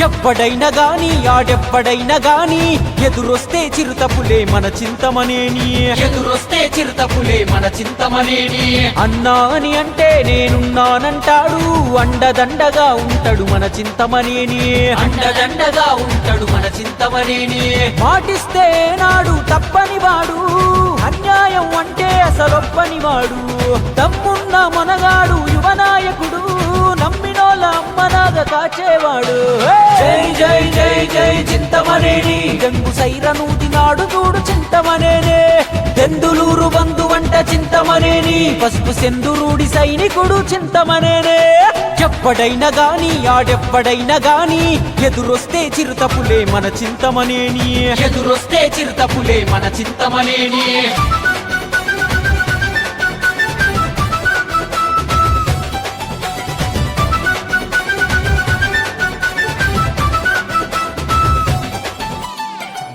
ఎవ్వడైనా గాని ఆడెవ్వడైనా గాని ఎదురొస్తే చిరుతపులే మన చింతమనేని. ఎదురొస్తే చిరుతపులే మన చింతమనేని. అన్నా అని అంటే నేనున్నానంటాడు అండదండగా ఉంటాడు మన చింతమనేని. అండదండగా ఉంటాడు మన చింతమనేని. మాటిస్తే నాడు తప్పని వాడు అన్యాయం అంటే అసలొప్పని వాడు. తమ్మున్న మనగాడు యువనాయకుడు నమ్మినోళ్ళ అమ్మనాగ కాచేవాడు. జై జై జై జై చింతమనేని. గంగు సైరను దినాడు చూడు చింతమనేనే. దెందులూరు బంధు వంట చింతమనేని. పసుపు సెందురుడి సైనికుడు చింతమనేనే. ఎవ్వడైనా గాని ఆడెవ్వడైనా గాని ఎదురొస్తే చిరుతపులే మన చింతమనేని. ఎదురొస్తే చిరుతపులే మన చింతమనేని.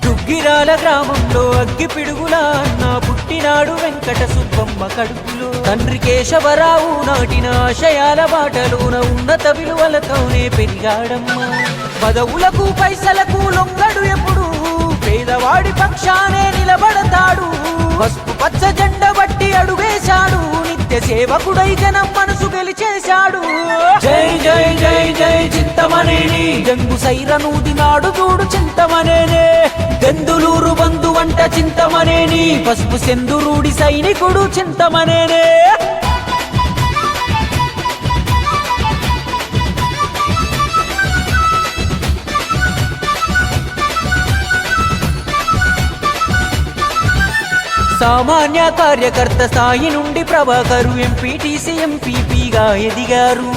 దుగ్గిరాల గ్రామంలో అగ్గి పిడుగుల అన్న పుట్టినాడు వెంకట సుబ్బమ్మ కడుపులో. తండ్రి కేశవరావు నాటిన ఆశయాల బాటలోన ఉన్నత విలువలతోనే పెరిగాడమ్మా. పదవులకు పైసలకు లొంగడు ఎప్పుడు. పేదవాడి పక్షానే నిలబడతాడు. పసుపు పచ్చ జెండ బట్టి అడుగేశాడు. నిత్య సేవకుడై జనం మనసు గెలిచేశాడు. జై జై జై జై చింతమనేని. గంగు సైరను దినాడు చూడు చింతమనేనే. వంట చింతమనేని పసుపు సెందురుడి సైనికుడు చింతమనేనే. సామాన్య కార్యకర్త స్థాయి నుండి ప్రభాకరు ఎంపీటీసీ ఎంపీపీగా ఎదిగారు.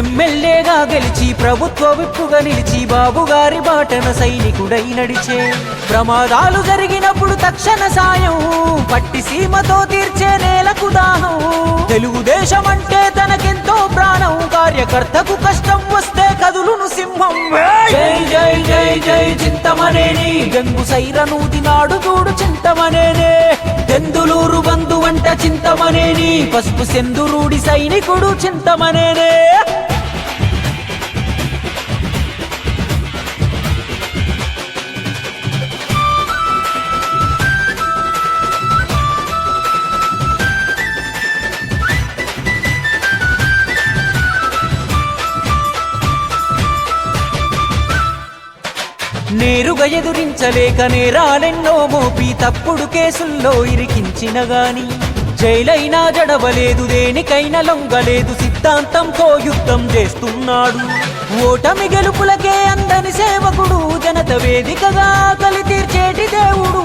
ఎమ్మెల్యేగా గెలిచి ప్రభుత్వ విప్పుగా నిలిచి బాబు గారి బాటన సైనికుడై నడిచే ప్రమాదాలు జరిగినప్పుడు తక్షణ సాయం. పట్టి సీమతో తీర్చే నేలకు దాహం. తెలుగుదేశం అంటే తనకెంతో ప్రాణం. కార్యకర్తకు కష్టం వస్తే కదులును సింహం. జై జై జై జై చింతమనేని. గంగు సైరను దినాడు చూడు చింతమనేనే. దెందులూరు బంధు వంట చింతమనేని. పసుపు సెందురుడి సైనికుడు చింతమనేనే. ఎదురించలేక నేరాలెన్నో మోపి తప్పుడు కేసుల్లో ఇరికించిన గాని. జైలైనా జడవలేదు దేనికైనా లొంగలేదు సిద్ధాంతంతో యుద్ధం చేస్తున్నాడు. ఓటమి గెలుపులకే అందని సేవకుడు జనత వేదికగా కలి తీర్చేటి దేవుడు.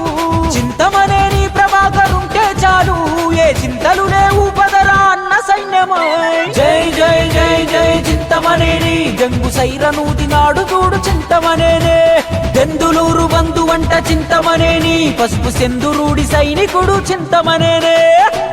చింతమనేని ప్రభాకరుంటే చాలు ఏ చింతలు లేవు పదరా అన్న సైన్యమై. జై జై జై జై చింతమనేని జంగు సైరను తినాడు చూడు చింతమనేనే. దెందులూరు బంధు వంట చింతమనేని పసుపు సెందురుడి సైనికుడు చింతమనేనే.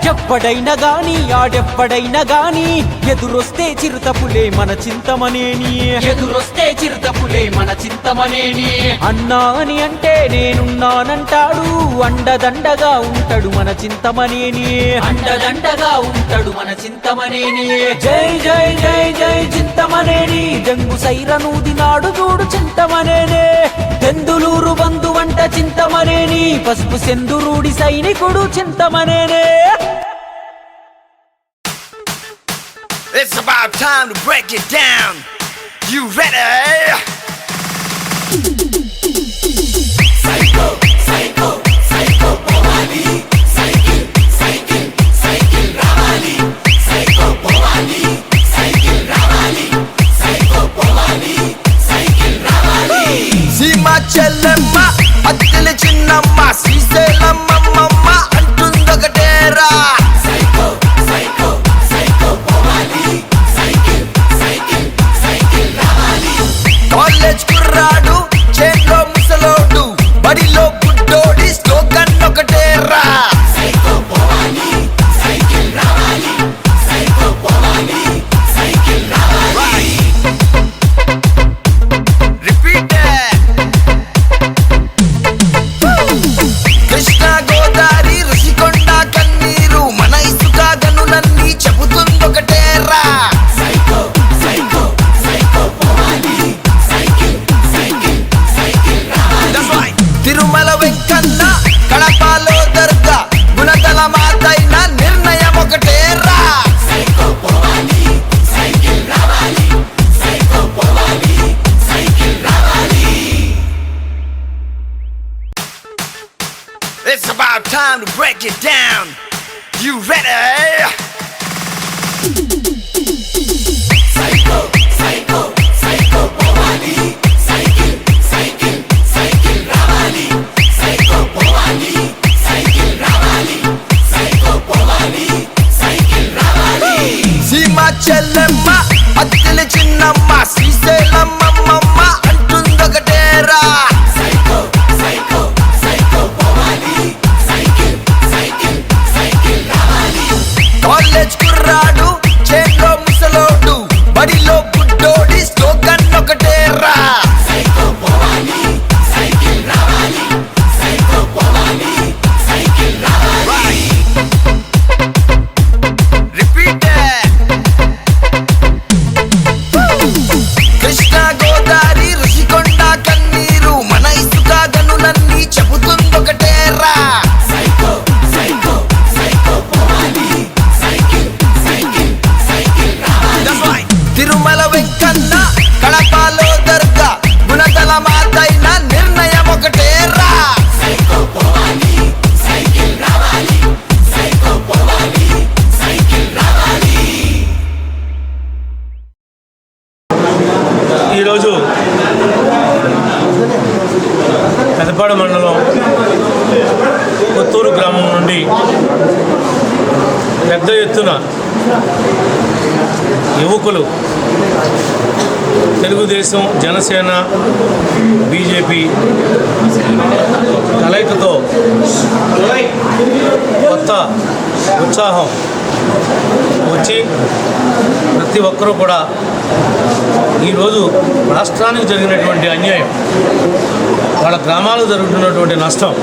ఎవ్వడైనా గాని ఆడెవ్వడైనా గాని ఎదురొస్తే చిరుతపులే మన చింతమనేని. ఎదురొస్తే చిరుతపులే మన చింతమనేని. అన్నా అని అంటే నేనున్నానంటాడు అండదండగా ఉంటాడు మన చింతమనేని. అండదండగా ఉంటాడు మన చింతమనేని. జై జై జై జై చింతమనేని జంగు సైరను దినాడు చూడు చింతమనేనే. దెందులూరు బంధు వంట చింతమనేని పసుపు సెందురుడి సైనికుడు చింతమనేనే. Time to break it down. You ready? చెల్లెమ్మ అత్తెల చిన్నమ్మ back. Time to break it down. You ready? చెల్లెమ్మ అత్తెల చిన్నమ్మ శ్రీశైలమ్మమ్మ అంటుందొకటేరా జనసేన బీజేపీ కలయికతో కొత్త ఉత్సాహం వచ్చి ప్రతి ఒక్కరూ కూడా ఈరోజు రాష్ట్రానికి జరిగినటువంటి అన్యాయం వాళ్ళ గ్రామాలు జరుగుతున్నటువంటి నష్టం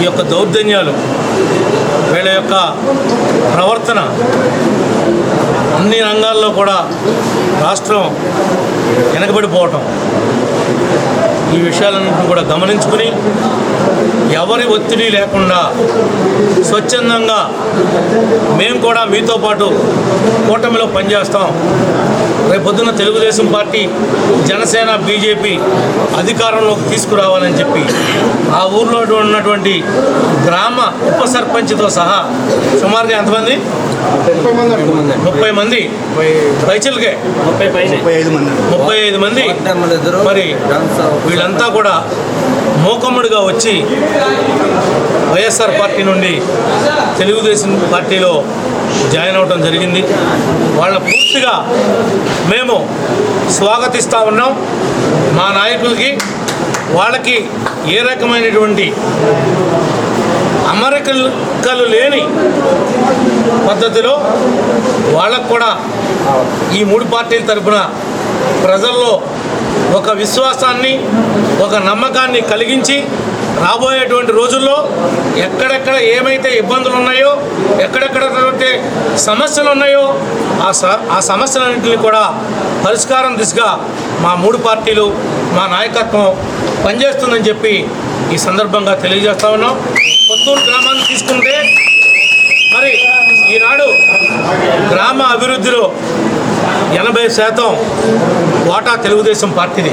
ఈ యొక్క దౌర్జన్యాలు వీళ్ళ యొక్క ప్రవర్తన అన్ని రంగాల్లో కూడా రాష్ట్రం వెనకబడిపోవటం. ఈ విషయాలన్నింటినీ కూడా గమనించుకుని ఎవరి ఒత్తిడి లేకుండా స్వచ్ఛందంగా మేము కూడా మీతో పాటు కూటమిలో పనిచేస్తాం. రేపొద్దున తెలుగుదేశం పార్టీ జనసేన బీజేపీ అధికారంలోకి తీసుకురావాలని చెప్పి ఆ ఊర్లో ఉన్నటువంటి గ్రామ ఉప సర్పంచ్తో సహా సుమారుగా ఎంతమంది? ముప్పై మంది. పైచిల్కే. ముప్పై ముప్పై ఐదు మంది. మరి వీళ్ళంతా కూడా మూకమ్ముడిగా వచ్చి వైఎస్ఆర్ పార్టీ నుండి తెలుగుదేశం పార్టీలో జాయిన్ అవడం జరిగింది. వాళ్ళ పూర్తిగా మేము స్వాగతిస్తూ ఉన్నాం. మా నాయకులకి వాళ్ళకి ఏ రకమైనటువంటి అమరికలు లేని పద్ధతిలో వాళ్ళకు కూడా ఈ మూడు పార్టీల తరపున ప్రజల్లో ఒక విశ్వాసాన్ని ఒక నమ్మకాన్ని కలిగించి రాబోయేటువంటి రోజుల్లో ఎక్కడెక్కడ ఏమైతే ఇబ్బందులు ఉన్నాయో ఎక్కడెక్కడ సమస్యలు ఉన్నాయో ఆ స ఆ సమస్యలన్నింటినీ కూడా పరిష్కారం దిశగా మా మూడు పార్టీలు మా నాయకత్వం పనిచేస్తుందని చెప్పి ఈ సందర్భంగా తెలియజేస్తా ఉన్నాం. కొత్తూరు గ్రామాన్ని తీసుకుంటే మరి ఈనాడు గ్రామ అభివృద్ధిలో ఎనభై శాతం వాటా తెలుగుదేశం పార్టీది.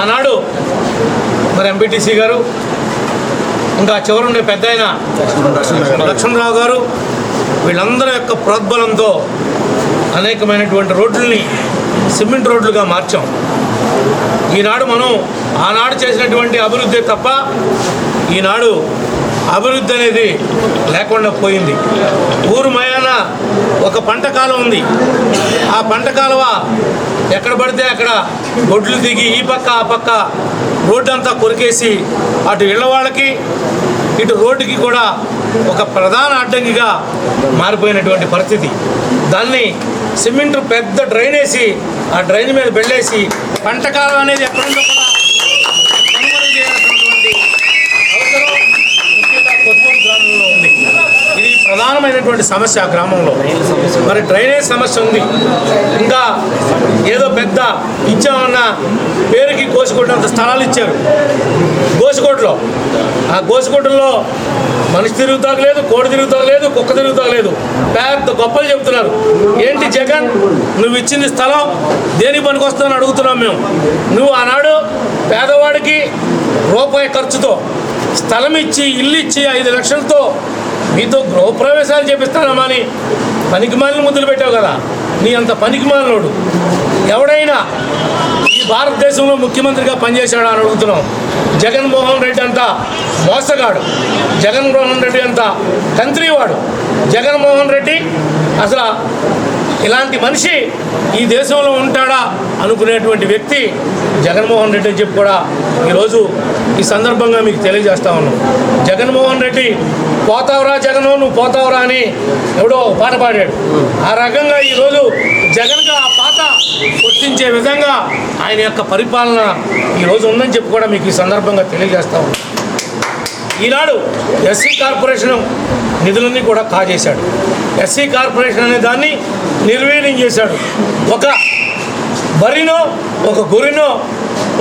ఆనాడు మరి ఎంపీటీసీ గారు ఇంకా చివరుండే పెద్ద ఆయన లక్ష్మణరావు గారు వీళ్ళందరి యొక్క ప్రోద్బలంతో అనేకమైనటువంటి రోడ్లని సిమెంట్ రోడ్లుగా మార్చాం. ఈనాడు మనం ఆనాడు చేసినటువంటి అభివృద్ధి తప్ప ఈనాడు అభివృద్ధి అనేది లేకుండా పోయింది. ఊరు మయాన ఒక పంట కాలం ఉంది. ఆ పంట కాలువ ఎక్కడ పడితే అక్కడ గొడ్లు దిగి ఈ పక్క ఆ పక్క రోడ్డు అంతా కొరికేసి అటు ఇళ్ళవాళ్ళకి ఇటు రోడ్డుకి కూడా ఒక ప్రధాన అడ్డంకిగా మారిపోయినటువంటి పరిస్థితి. దాన్ని సిమెంట్ పెద్ద డ్రైన్ వేసి ఆ డ్రైన్ మీద వెళ్ళేసి పంటకాలం అనేది ఎక్కడుందో కూడా తీవ్రమైనటువంటి సమస్య ఆ గ్రామంలో. మరి డ్రైనేజ్ సమస్య ఉంది. ఇంకా ఏదో పెద్ద ఇచ్చామన్న పేరుకి కోసికొట్టినంత స్థలాలు ఇచ్చారు. గోసికోటలో. ఆ గోసికోటలో మనిషి తిరుగుతాకు లేదు కోడి తిరుగుతాకు లేదు కుక్క తిరుగుతాకు లేదు. పెద్ద గొప్పలు చెప్తున్నారు ఏంటి జగన్? నువ్వు ఇచ్చింది స్థలం దేనికి పనికి వస్తుందని అడుగుతున్నాం మేము. నువ్వు ఆనాడు పేదవాడికి రూపాయి ఖర్చుతో స్థలం ఇచ్చి ఇల్లు ఇచ్చి ఐదు లక్షలతో మీతో గృహప్రవేశాలు చేపిస్తానమ్మా అని పనికిమాలిన ముద్దులు పెట్టావు కదా. నీ అంత పనికిమాలినోడు ఎవడైనా ఈ భారతదేశంలో ముఖ్యమంత్రిగా పనిచేశాడు అని అడుగుతున్నాం. జగన్మోహన్ రెడ్డి అంత మోసగాడు. జగన్మోహన్ రెడ్డి అంత తంత్రివాడు జగన్మోహన్ రెడ్డి అసలు ఇలాంటి మనిషి ఈ దేశంలో ఉంటాడా అనుకునేటువంటి వ్యక్తి జగన్మోహన్ రెడ్డి అని చెప్పి కూడా ఈరోజు ఈ సందర్భంగా మీకు తెలియజేస్తా ఉన్నాం. జగన్మోహన్ రెడ్డి పోతావురా జగన్ నువ్వు పోతావురా అని ఎవడో పాట పాడాడు. ఆ రకంగా ఈరోజు జగన్గా ఆ పాత గుర్తించే విధంగా ఆయన యొక్క పరిపాలన ఈరోజు ఉందని చెప్పి కూడా మీకు ఈ సందర్భంగా తెలియజేస్తా ఉన్నాం. ఈనాడు ఎస్సీ కార్పొరేషన్ నిధులన్నీ కూడా కాజేశాడు. ఎస్సీ కార్పొరేషన్ అనే దాన్ని నిర్వీర్యం చేశాడు. ఒక బరినో ఒక గురినో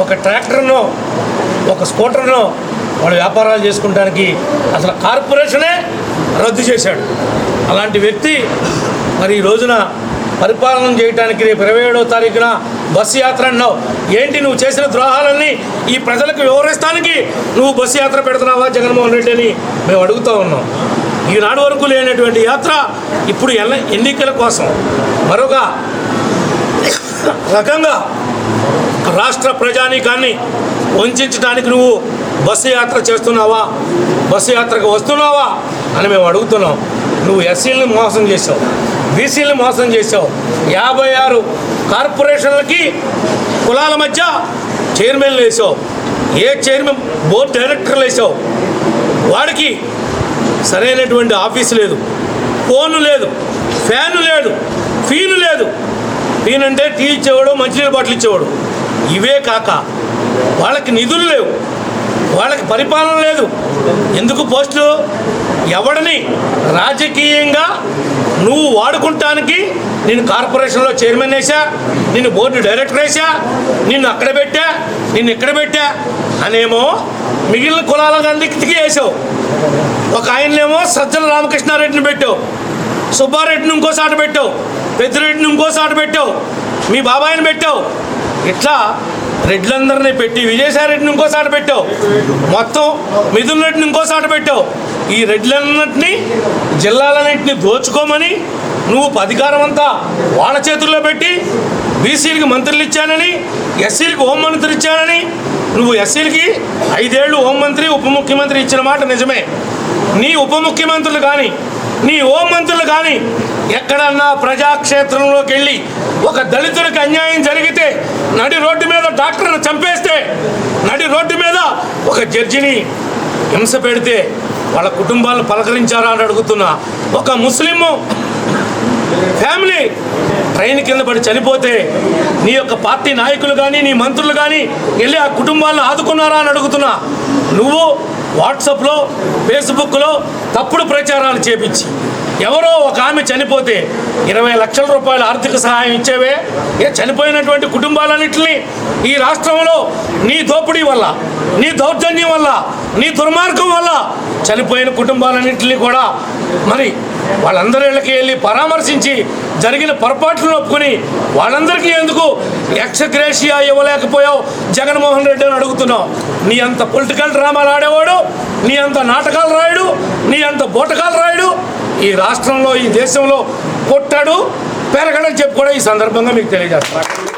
ఒక ట్రాక్టర్నో ఒక స్కూటర్నో వాళ్ళు వ్యాపారాలు చేసుకుంటానికి అసలు కార్పొరేషనే రద్దు చేశాడు. అలాంటి వ్యక్తి మరి ఈ రోజున పరిపాలన చేయడానికి రేపు ఇరవై ఏడవ తారీఖున బస్సు యాత్ర అన్నావు. ఏంటి నువ్వు చేసిన ద్రోహాలన్నీ ఈ ప్రజలకు వివరిస్తానికి నువ్వు బస్సు యాత్ర పెడుతున్నావా జగన్మోహన్ రెడ్డి అని మేము అడుగుతూ ఉన్నాం. ఈనాడు వరకు లేనటువంటి యాత్ర ఇప్పుడు ఎల్ల ఎన్నికల కోసం మరొక రకంగా రాష్ట్ర ప్రజానీకాన్ని వంచడానికి నువ్వు బస్సు యాత్ర చేస్తున్నావా? బస్సు యాత్రకు వస్తున్నావా? అని మేము అడుగుతున్నాం. నువ్వు ఎస్సీలను మోసం చేసావు బీసీలను మోసం చేసావు యాభై ఆరు కార్పొరేషన్లకి కులాల మధ్య చైర్మన్లు వేసావు. ఏ చైర్మన్ బోర్డు డైరెక్టర్లు వేసావు. వాడికి సరైనటువంటి ఆఫీసు లేదు. ఫోను లేదు. ఫ్యాను లేదు. ఫీను లేదు. ఫీన్ అంటే టీ ఇచ్చేవాడు మంచినీళ్ళ బాటిల్ ఇచ్చేవాడు. ఇవే కాక వాళ్ళకి నిధులు లేవు. వాళ్ళకి పరిపాలన లేదు. ఎందుకు పోస్టులు ఎవడిని రాజకీయంగా నువ్వు వాడుకుంటానికి నేను కార్పొరేషన్లో చైర్మన్ వేసా నిన్ను బోర్డు డైరెక్టర్ వేసా నిన్ను అక్కడ పెట్టా నిన్ను ఇక్కడ పెట్టా అనేమో మిగిలిన కులాలకు అందరికి వేసావు ఒక ఆయనేమో సజ్జల రామకృష్ణారెడ్డిని పెట్టావు. సుబ్బారెడ్డిని ఇంకోసారి పెట్టావు. పెద్దిరెడ్డిని ఇంకోసారి పెట్టావు. మీ బాబాయిని పెట్టావు. ఇట్లా రెడ్లందరినీ పెట్టి విజయసాయి రెడ్డిని ఇంకోసారి పెట్టావు. మొత్తం మిథున్ రెడ్డిని ఇంకోసారి పెట్టావు. ఈ రెడ్లన్నింటినీ జిల్లాలన్నింటినీ దోచుకోమని నువ్వు అధికారం అంతా వాళ్ళ చేతుల్లో పెట్టి బీసీలకి మంత్రులు ఇచ్చానని ఎస్సీలకి హోంమంత్రి ఇచ్చానని నువ్వు ఎస్సీలకి ఐదేళ్ళు హోంమంత్రి ఉప ముఖ్యమంత్రి ఇచ్చిన మాట నిజమే. నీ ఉప ముఖ్యమంత్రులు కానీ నీ హోంమంత్రులు కానీ ఎక్కడన్నా ప్రజాక్షేత్రంలోకి వెళ్ళి ఒక దళితుడికి అన్యాయం జరిగితే నడి రోడ్డు మీద డాక్టర్ని చంపేస్తే నడి రోడ్డు మీద ఒక జడ్జిని హింస పెడితే వాళ్ళ కుటుంబాలను పలకరించారా అని అడుగుతున్నా. ఒక ముస్లిము ఫ్యామిలీ ట్రైన్ కింద పడి చనిపోతే నీ యొక్క పార్టీ నాయకులు కానీ నీ మంత్రులు కానీ వెళ్ళి ఆ కుటుంబాలను ఆదుకున్నారా అని అడుగుతున్నా. నువ్వు వాట్సాప్లో ఫేస్బుక్లో తప్పుడు ప్రచారాలు చేపించి. ఎవరో ఒక ఆమె చనిపోతే ఇరవై లక్షల రూపాయల ఆర్థిక సహాయం ఇచ్చేవే? ఏ చనిపోయినటువంటి కుటుంబాలన్నింటినీ ఈ రాష్ట్రంలో నీ దోపిడీ వల్ల నీ దౌర్జన్యం వల్ల నీ దుర్మార్గం వల్ల చనిపోయిన కుటుంబాలన్నింటినీ కూడా మరి వాళ్ళందరి ఇళ్ళకి వెళ్ళి పరామర్శించి జరిగిన పొరపాట్లను ఒప్పుకుని వాళ్ళందరికీ ఎందుకు ఎక్స్గ్రేషియా ఇవ్వలేకపోయావు? జగన్మోహన్ రెడ్డి అని అడుగుతున్నావు. నీ అంత పొలిటికల్ డ్రామాలు ఆడేవాడు నీ అంత నాటకాలు రాయుడు నీ అంత బోటకాలు రాయుడు ఈ రాష్ట్రంలో ఈ దేశంలో పుట్టాడు పెరగడని చెప్పి కూడా ఈ సందర్భంగా మీకు తెలియజేస్తాను.